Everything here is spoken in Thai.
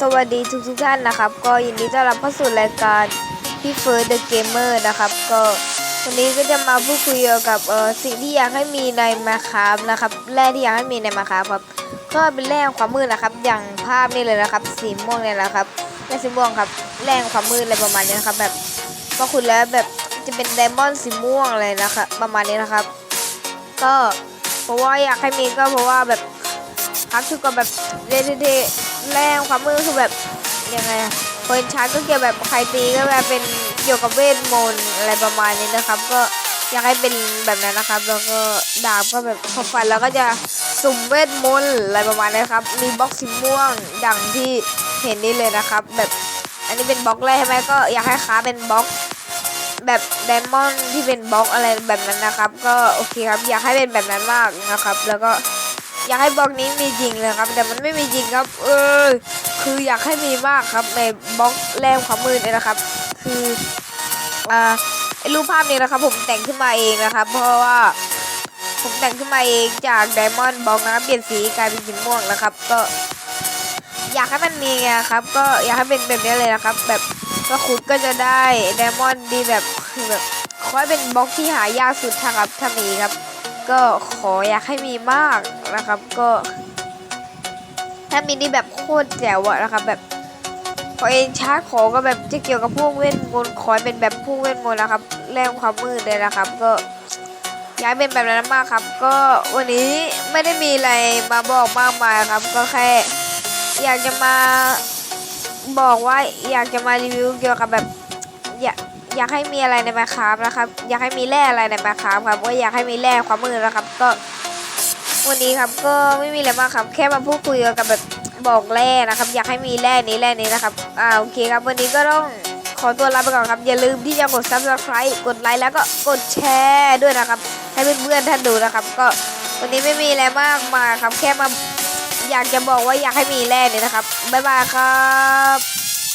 สวัสดีทุกทุกท่านนะครับ ก็ยินดีต้อนรับเข้าสู่รายการพี่เฟิร์สเดอะเกมเมอร์นะครับ ก็วันนี้ก็จะมาพูดคุยเกี่ยวกับเออสิ่งที่อยากให้มีในมาคาบนะครับแร่ที่อยากให้มีในมาคาบครับก็เป็นแร่ความมืดนะครับ อย่างภาพนี่เลยนะครับ สีม่วงเนี่ยนะครับแร่สีม่วงครับแร่ความมืดอะไรประมาณนี้นะครับ แบบพอคุณแล้วแบบจะเป็นไดมอนด์สีม่วงอะไรนะครับประมาณนี้นะครับ ก็เพราะว่าอยากให้มีก็เพราะว่าแบบ ครับคือก็แบบเท่ๆแรงความมือคือแบบยังไงอะคนชาร์จก็เกี่ยวแบบใครตีก็แบบเป็นเกี่ยวกับเวทมนต์อะไรประมาณนี้นะครับ ก็อยากให้เป็นแบบนั้นนะครับ แล้วก็ดาบก็แบบพอฟันแล้วก็จะสุ่มเวทมนต์อะไรประมาณนี้ครับ มีบล็อกสีม่วงดังที่เห็นนี่เลยนะครับ แบบอันนี้เป็นบล็อกแรกใช่ไหมก็อยากให้ค้าเป็นบล็อกแบบไดมอนด์ที่เป็นบล็อกอะไรแบบนั้นนะครับ ก็โอเคครับอยากให้เป็นแบบนั้นมากนะครับ แล้วก็ อยากให้บล็อกนี้มีจริงเลยครับ แต่มันไม่มีจริงครับ เออ คืออยากให้มีมากครับในบล็อกแรกความมืดเนี่ยนะครับ คืออ่ารูปภาพนี้นะครับ ผมแต่งขึ้นมาเองนะครับ เพราะว่าผมแต่งขึ้นมาเองจากไดมอนด์บล็อกนะครับเปลี่ยนสีกลายเป็นสีม่วงนะครับ ก็อยากให้มันมีไงครับ ก็อยากให้เป็นแบบนี้เลยนะครับ แบบก็คุณก็จะได้ไดมอนด์ดีแบบคือแบบขอให้เป็นบล็อกที่หายากสุดถ้าครับถ้ามีครับ ก็ขออยากให้มีมาก นะครับ ก็ถ้ามีนี่แบบโคตรแจ๋วอะนะครับ แบบพอเองชาร์จของก็แบบจะเกี่ยวกับพวกเวทมนต์ขอให้เป็นแบบพวกเวทมนต์นะครับแรงความมืดเลยนะครับ ก็อยากเป็นแบบนั้นมากครับ ก็วันนี้ไม่ได้มีอะไรมาบอกมากมายครับ ก็แค่อยากจะมาบอกว่าอยากจะมารีวิวเกี่ยวกับแบบอยากอยากให้มีอะไรในมาคราฟนะครับ อยากให้มีแร่อะไรในมาคราฟครับว่าอยากให้มีแร่ความมืดนะครับ ก็ วันนี้ครับก็ไม่มีอะไรมากครับ แค่มาพูดคุยกับแบบบอกแร่นะครับ อยากให้มีแร่นี้แร่นี้นะครับอ่าโอเคครับ วันนี้ก็ต้องขอตัวลาไปก่อนครับ อย่าลืมที่จะกด subscribe กดไลค์แล้วก็กดแชร์ด้วยนะครับ ให้เพื่อนๆท่านดูนะครับ ก็วันนี้ไม่มีอะไรมากมายครับ แค่มาอยากจะบอกว่าอยากให้มีแร่นี่นะครับบ๊ายบายครับ